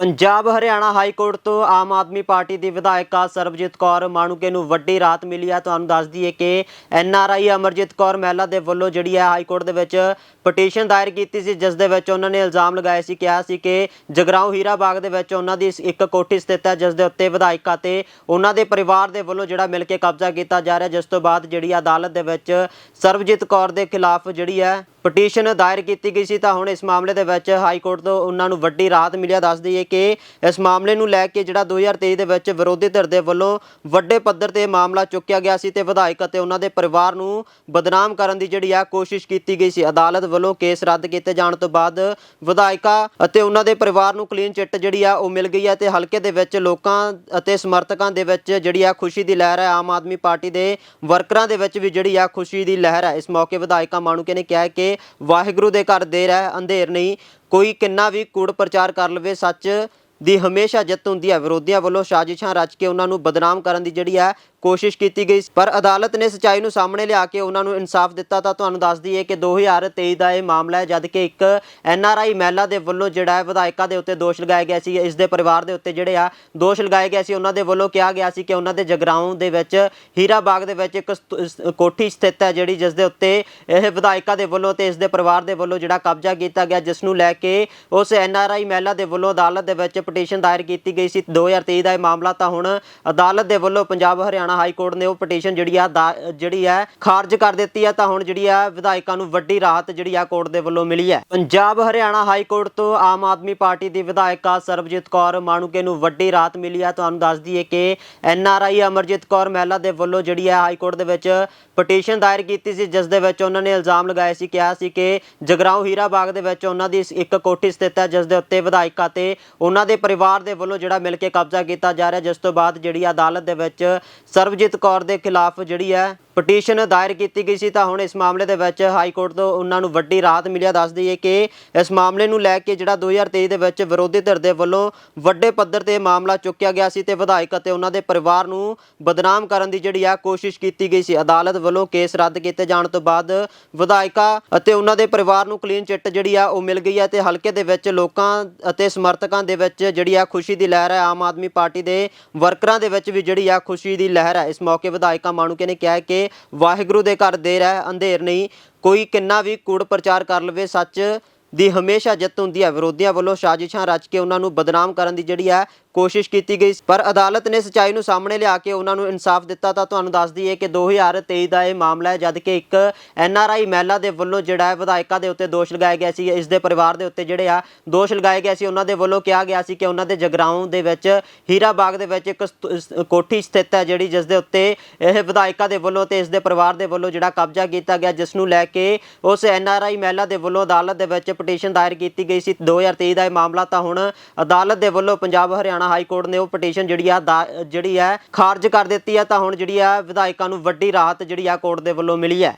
Punjab Haryana high court ਤੋਂ Aam Aadmi party ਦੀ ਵਿਧਾਇਕਾ ਸਰਬਜੀਤ ਕੌਰ ਮਾਣੂਕੇ ਨੂੰ ਵੱਡੀ ਰਾਹਤ ਮਿਲੀ ਹੈ। ਤੁਹਾਨੂੰ ਦੱਸ ਦਈਏ ਕਿ N R I Amarjit Kaur ਮਹਿਲਾ ਦੇ ਵੱਲੋਂ ਜਿਹੜੀ ਹੈ ਹਾਈ ਕੋਰਟ ਦੇ ਵਿੱਚ ਪਟੀਸ਼ਨ ਦਾਇਰ ਕੀਤੀ ਸੀ, ਜਿਸ ਦੇ ਵਿੱਚ ਉਹਨਾਂ ਨੇ ਇਲਜ਼ਾਮ ਲਗਾਏ ਸੀ, ਕਿਹਾ ਸੀ ਕਿ ਜਗਰਾਉਂ ਹੀਰਾ ਬਾਗ ਦੇ ਵਿੱਚ ਉਹਨਾਂ ਦੀ ਇੱਕ ਕੋਠੀ ਸਥਿਤ ਹੈ, ਜਿਸ ਦੇ ਉੱਤੇ ਵਿਧਾਇਕਾ ਤੇ ਉਹਨਾਂ ਦੇ ਪਰਿਵਾਰ ਦੇ ਵੱਲੋਂ ਜਿਹੜਾ ਮਿਲ ਕੇ ਕਬਜ਼ਾ ਕੀਤਾ ਜਾ ਰਿਹਾ, ਜਿਸ ਤੋਂ ਬਾਅਦ ਜਿਹੜੀ ਅਦਾਲਤ ਦੇ ਵਿੱਚ ਸਰਬਜੀਤ ਕੌਰ ਦੇ ਖਿਲਾਫ ਜਿਹੜੀ ਹੈ ਪਟੀਸ਼ਨ ਦਾਇਰ ਕੀਤੀ ਗਈ ਸੀ ਤਾਂ ਹੁਣ ਇਸ ਮਾਮਲੇ ਦੇ ਵਿੱਚ ਹਾਈ ਕੋਰਟ ਤੋਂ ਉਹਨਾਂ ਨੂੰ ਵੱਡੀ ਰਾਹਤ ਮਿਲਿਆ। ਦੱਸ ਦਈਏ ਕਿ ਇਸ ਮਾਮਲੇ ਨੂੰ ਲੈ ਕੇ ਜਿਹੜਾ 2023 ਦੇ ਵਿੱਚ ਵਿਰੋਧੀ ਧਿਰ ਦੇ ਵੱਲੋਂ ਵੱਡੇ ਪੱਧਰ ਤੇ ਮਾਮਲਾ ਚੁੱਕਿਆ ਗਿਆ ਸੀ ਤੇ ਵਿਧਾਇਕ ਅਤੇ ਉਹਨਾਂ ਦੇ ਪਰਿਵਾਰ ਨੂੰ ਬਦਨਾਮ ਕਰਨ ਦੀ ਜਿਹੜੀ ਆ ਕੋਸ਼ਿਸ਼ ਕੀਤੀ ਗਈ ਸੀ। ਅਦਾਲਤ ਵੱਲੋਂ ਕੇਸ ਰੱਦ ਕੀਤੇ ਜਾਣ ਤੋਂ ਬਾਅਦ ਵਿਧਾਇਕਾ ਅਤੇ ਉਹਨਾਂ ਦੇ ਪਰਿਵਾਰ ਨੂੰ ਕਲੀਨ ਚਿੱਟ ਜਿਹੜੀ ਆ ਉਹ ਮਿਲ ਗਈ ਹੈ ਤੇ ਹਲਕੇ ਦੇ ਵਿੱਚ ਲੋਕਾਂ ਅਤੇ ਸਮਰਥਕਾਂ ਦੇ ਵਿੱਚ ਜਿਹੜੀ ਆ ਖੁਸ਼ੀ ਦੀ ਲਹਿਰ ਹੈ। ਆਮ ਆਦਮੀ ਪਾਰਟੀ ਦੇ ਵਰਕਰਾਂ ਦੇ ਵਿੱਚ ਵੀ ਜਿਹੜੀ ਆ ਖੁਸ਼ੀ ਦੀ ਲਹਿਰ ਹੈ। ਇਸ ਮੌਕੇ ਵਿਧਾਇਕਾ ਮਾਣੂਕੇ ਨੇ ਕਿਹਾ ਕਿ ਕਿ ਵਾਹਿਗੁਰੂ ਦੇ ਘਰ ਦੇਰ ਹੈ ਅੰਧੇਰ ਨਹੀਂ। ਕੋਈ ਕਿੰਨਾ ਵੀ ਕੂੜ ਪ੍ਰਚਾਰ ਕਰ ਲਵੇ, ਸੱਚ ਦੀ ਹਮੇਸ਼ਾ ਜਿੱਤ ਹੁੰਦੀ ਹੈ। ਵਿਰੋਧੀਆਂ ਵੱਲੋਂ ਸਾਜ਼ਿਸ਼ਾਂ ਰਚ ਕੇ ਉਹਨਾਂ ਨੂੰ ਬਦਨਾਮ ਕਰਨ ਦੀ ਜਿਹੜੀ ਹੈ ਕੋਸ਼ਿਸ਼ ਕੀਤੀ ਗਈ। ਪਰ ਅਦਾਲਤ ਨੇ ਸਚਾਈ ਨੂੰ ਸਾਹਮਣੇ ਲਿਆ ਕੇ ਉਹਨਾਂ ਨੂੰ ਇਨਸਾਫ ਦਿੱਤਾ ਤਾਂ ਤੁਹਾਨੂੰ ਦੱਸ ਦਈਏ ਕਿ 2023 ਦਾ ਇਹ ਮਾਮਲਾ ਹੈ, ਜਦ ਕਿ ਇੱਕ ਐਨ ਆਰ ਆਈ ਮਹਿਲਾ ਦੇ ਵੱਲੋਂ ਜਿਹੜਾ ਹੈ ਵਿਧਾਇਕਾ ਦੇ ਉੱਤੇ ਦੋਸ਼ ਲਗਾਇਆ ਗਿਆ ਸੀ। ਇਸ ਦੇ ਪਰਿਵਾਰ ਦੇ ਉੱਤੇ ਜਿਹੜੇ ਆ ਦੋਸ਼ ਲਗਾਏ ਗਏ ਸੀ। ਉਹਨਾਂ ਦੇ ਵੱਲੋਂ ਕਿਹਾ ਗਿਆ ਸੀ ਕਿ ਉਹਨਾਂ ਦੇ ਜਗਰਾਉਂ ਦੇ ਵਿੱਚ, ਹੀਰਾ ਬਾਗ ਦੇ ਵਿੱਚ ਇੱਕ ਸ- ਕੋਠੀ ਸਥਿਤ ਹੈ, ਜਿਹੜੀ ਜਿਸ ਦੇ ਉੱਤੇ ਇਹ ਵਿਧਾਇਕਾ ਦੇ ਵੱਲੋਂ ਤੇ ਇਸ ਦੇ ਪਰਿਵਾਰ ਦੇ ਵੱਲੋਂ ਜਿਹੜਾ ਕਬਜ਼ਾ ਕੀਤਾ ਗਿਆ, ਜਿਸ ਨੂੰ ਲੈ ਕੇ ਉਸ ਐਨ ਆਰ ਆਈ ਮਹਿਲਾ ਦੇ ਵੱਲੋਂ ਅਦਾਲਤ ਦੇ ਵਿੱਚ ਪਟੀਸ਼ਨ ਦਾਇਰ ਕੀਤੀ ਗਈ ਸੀ। 2023 ਦਾ ਇਹ ਮਾਮਲਾ ਤਾਂ ਹੁਣ ਅਦਾਲਤ ਦੇ ਵੱਲੋਂ ਪੰਜਾਬ ਹਰਿਆਣਾ ਹਾਈ ਕੋਰਟ ਨੇ ਉਹ ਪਟੀਸ਼ਨ ਜਿਹੜੀ ਆ ਦਾ- ਜਿਹੜੀ ਹੈ ਖਾਰਜ ਕਰ ਦਿੱਤੀ ਹੈ ਤਾਂ ਹੁਣ ਜਿਹੜੀ ਆ ਵਿਧਾਇਕਾਂ ਨੂੰ ਵੱਡੀ ਰਾਹਤ ਜਿਹੜੀ ਆ ਕੋਰਟ ਦੇ ਵੱਲੋਂ ਮਿਲੀ ਹੈ। ਪੰਜਾਬ ਹਰਿਆਣਾ ਹਾਈ ਕੋਰਟ ਤੋਂ ਆਮ ਆਦਮੀ ਪਾਰਟੀ ਦੀ ਵਿਧਾਇਕਾ ਸਰਬਜੀਤ ਕੌਰ ਮਾਣੂਕੇ ਨੂੰ ਵੱਡੀ ਰਾਹਤ ਮਿਲੀ ਹੈ ਤੁਹਾਨੂੰ ਦੱਸ ਦਈਏ ਕਿ N R I Amarjit Kaur ਮਹਿਲਾ ਦੇ ਵੱਲੋਂ ਜਿਹੜੀ ਹੈ ਹਾਈ ਕੋਰਟ ਦੇ ਵਿੱਚ ਪਟੀਸ਼ਨ ਦਾਇਰ ਕੀਤੀ ਸੀ। ਜਿਸ ਦੇ ਵਿੱਚ ਉਹਨਾਂ ਨੇ ਇਲਜ਼ਾਮ ਲਗਾਏ ਸੀ, ਕਿਹਾ ਸੀ ਕਿ ਜਗਰਾਉਂ ਹੀਰਾ ਬਾਗ ਦੇ ਵਿੱਚ ਉਹਨਾਂ ਦੀ ਇੱਕ ਕੋਠੀ ਸਥਿਤ ਹੈ, ਜਿਸ ਦੇ ਉੱਤੇ ਵਿਧਾਇਕਾ ਤੇ ਉਹਨਾਂ ਦੇ ਪਰਿਵਾਰ ਦੇ ਵੱਲੋਂ ਜਿਹੜਾ ਮਿਲ ਕੇ ਕਬਜ਼ਾ ਕੀਤਾ ਜਾ ਰਿਹਾ, ਜਿਸ ਤੋਂ ਬਾਅਦ ਜਿਹੜੀ ਅਦਾਲਤ ਦੇ ਵਿੱਚ ਸਰਬਜੀਤ ਕੌਰ ਦੇ ਖਿਲਾਫ ਜਿਹੜੀ ਹੈ ਪਟੀਸ਼ਨ ਦਾਇਰ ਕੀਤੀ ਗਈ ਸੀ, ਤਾਂ ਹੁਣ ਇਸ ਮਾਮਲੇ ਦੇ ਵਿੱਚ ਹਾਈ ਕੋਰਟ ਤੋਂ ਉਹਨਾਂ ਨੂੰ ਵੱਡੀ ਰਾਹਤ ਮਿਲਿਆ ਦੱਸ ਦਈਏ ਕਿ ਇਸ ਮਾਮਲੇ ਨੂੰ ਲੈ ਕੇ ਜਿਹੜਾ 2023 ਦੇ ਵਿੱਚ ਵਿਰੋਧੀ ਧਿਰ ਦੇ ਵੱਲੋਂ ਵੱਡੇ ਪੱਧਰ ਤੇ ਮਾਮਲਾ ਚੁੱਕਿਆ ਗਿਆ ਸੀ ਤੇ ਵਿਧਾਇਕ ਅਤੇ ਉਹਨਾਂ ਦੇ ਪਰਿਵਾਰ ਨੂੰ ਬਦਨਾਮ ਕਰਨ ਦੀ ਜਿਹੜੀ ਆ ਕੋਸ਼ਿਸ਼ ਕੀਤੀ ਗਈ ਸੀ। ਅਦਾਲਤ ਵੱਲੋਂ ਕੇਸ ਰੱਦ ਕੀਤੇ ਜਾਣ ਤੋਂ ਬਾਅਦ ਵਿਧਾਇਕਾ ਅਤੇ ਉਹਨਾਂ ਦੇ ਪਰਿਵਾਰ ਨੂੰ ਕਲੀਨ ਚਿੱਟ ਜਿਹੜੀ ਆ ਉਹ ਮਿਲ ਗਈ ਹੈ ਤੇ ਹਲਕੇ ਦੇ ਵਿੱਚ ਲੋਕਾਂ ਅਤੇ ਸਮਰਥਕਾਂ ਦੇ ਵਿੱਚ ਜਿਹੜੀ ਆ ਖੁਸ਼ੀ ਦੀ ਲਹਿਰ ਹੈ ਆਮ ਆਦਮੀ ਪਾਰਟੀ ਦੇ ਵਰਕਰਾਂ ਦੇ ਵਿੱਚ ਵੀ ਜਿਹੜੀ ਆ ਖੁਸ਼ੀ ਦੀ ਲਹਿਰ ਹੈ ਇਸ ਮੌਕੇ ਵਿਧਾਇਕਾ ਮਾਣੂਕੇ ਨੇ ਕਿਹਾ ਕਿ ਕਿ ਵਾਹਿਗੁਰੂ ਦੇ ਘਰ ਦੇਰ ਹੈ, ਅੰਧੇਰ ਨਹੀਂ। ਕੋਈ ਕਿੰਨਾ ਵੀ ਕੂੜ ਪ੍ਰਚਾਰ ਕਰ ਲਵੇ, ਸੱਚ ਦੀ ਹਮੇਸ਼ਾ ਜਿੱਤ ਹੁੰਦੀ ਹੈ। ਵਿਰੋਧੀਆਂ ਵੱਲੋਂ ਸਾਜ਼ਿਸ਼ਾਂ ਰਚ ਕੇ ਉਹਨਾਂ ਨੂੰ ਬਦਨਾਮ ਕਰਨ ਦੀ ਜਿਹੜੀ ਹੈ ਕੋਸ਼ਿਸ਼ ਕੀਤੀ ਗਈ ਪਰ ਅਦਾਲਤ ਨੇ ਸਚਾਈ ਨੂੰ ਸਾਹਮਣੇ ਲਿਆ ਕੇ ਉਹਨਾਂ ਨੂੰ ਇਨਸਾਫ ਦਿੱਤਾ ਤਾਂ ਤੁਹਾਨੂੰ ਦੱਸ ਦਈਏ ਕਿ 2023 ਦਾ ਇਹ ਮਾਮਲਾ ਹੈ, ਜਦ ਕਿ ਇੱਕ ਐਨ ਆਰ ਆਈ ਮਹਿਲਾ ਦੇ ਵੱਲੋਂ ਜਿਹੜਾ ਹੈ ਵਿਧਾਇਕਾ ਦੇ ਉੱਤੇ ਦੋਸ਼ ਲਗਾਏ ਗਏ ਸੀ। ਇਸ ਦੇ ਪਰਿਵਾਰ ਦੇ ਉੱਤੇ ਜਿਹੜੇ ਆ ਦੋਸ਼ ਲਗਾਏ ਗਏ ਸੀ। ਉਹਨਾਂ ਦੇ ਵੱਲੋਂ ਕਿਹਾ ਗਿਆ ਸੀ ਕਿ ਉਹਨਾਂ ਦੇ ਜਗਰਾਉਂ ਦੇ ਵਿੱਚ ਹੀਰਾ ਬਾਗ ਦੇ ਵਿੱਚ ਇੱਕ ਸ- ਕੋਠੀ ਸਥਿਤ ਹੈ ਜਿਹੜੀ ਜਿਸ ਦੇ ਉੱਤੇ ਇਹ ਵਿਧਾਇਕਾਂ ਦੇ ਵੱਲੋਂ ਤੇ ਇਸ ਦੇ ਪਰਿਵਾਰ ਦੇ ਵੱਲੋਂ ਜਿਹੜਾ ਕਬਜ਼ਾ ਕੀਤਾ ਗਿਆ, ਜਿਸ ਨੂੰ ਲੈ ਕੇ ਉਸ ਐਨ ਆਰ ਆਈ ਮਹਿਲਾ ਦੇ ਵੱਲੋਂ ਅਦਾਲਤ ਦੇ ਵਿੱਚ ਪਟੀਸ਼ਨ ਦਾਇਰ ਕੀਤੀ ਗਈ ਸੀ। 2023 ਦਾ ਇਹ ਮਾਮਲਾ ਤਾਂ ਹੁਣ ਅਦਾਲਤ ਦੇ ਵੱਲੋਂ ਪੰਜਾਬ ਹਰਿਆਣਾ ਹਾਈ ਕੋਰਟ ਨੇ ਉਹ ਪਟੀਸ਼ਨ ਜਿਹੜੀ ਆ ਦਾ- ਜਿਹੜੀ ਹੈ ਖਾਰਜ ਕਰ ਦਿੱਤੀ ਹੈ ਤਾਂ ਹੁਣ ਜਿਹੜੀ ਆ ਵਿਧਾਇਕਾਂ ਨੂੰ ਵੱਡੀ ਰਾਹਤ ਜਿਹੜੀ ਆ ਕੋਰਟ ਦੇ ਵੱਲੋਂ ਮਿਲੀ ਹੈ।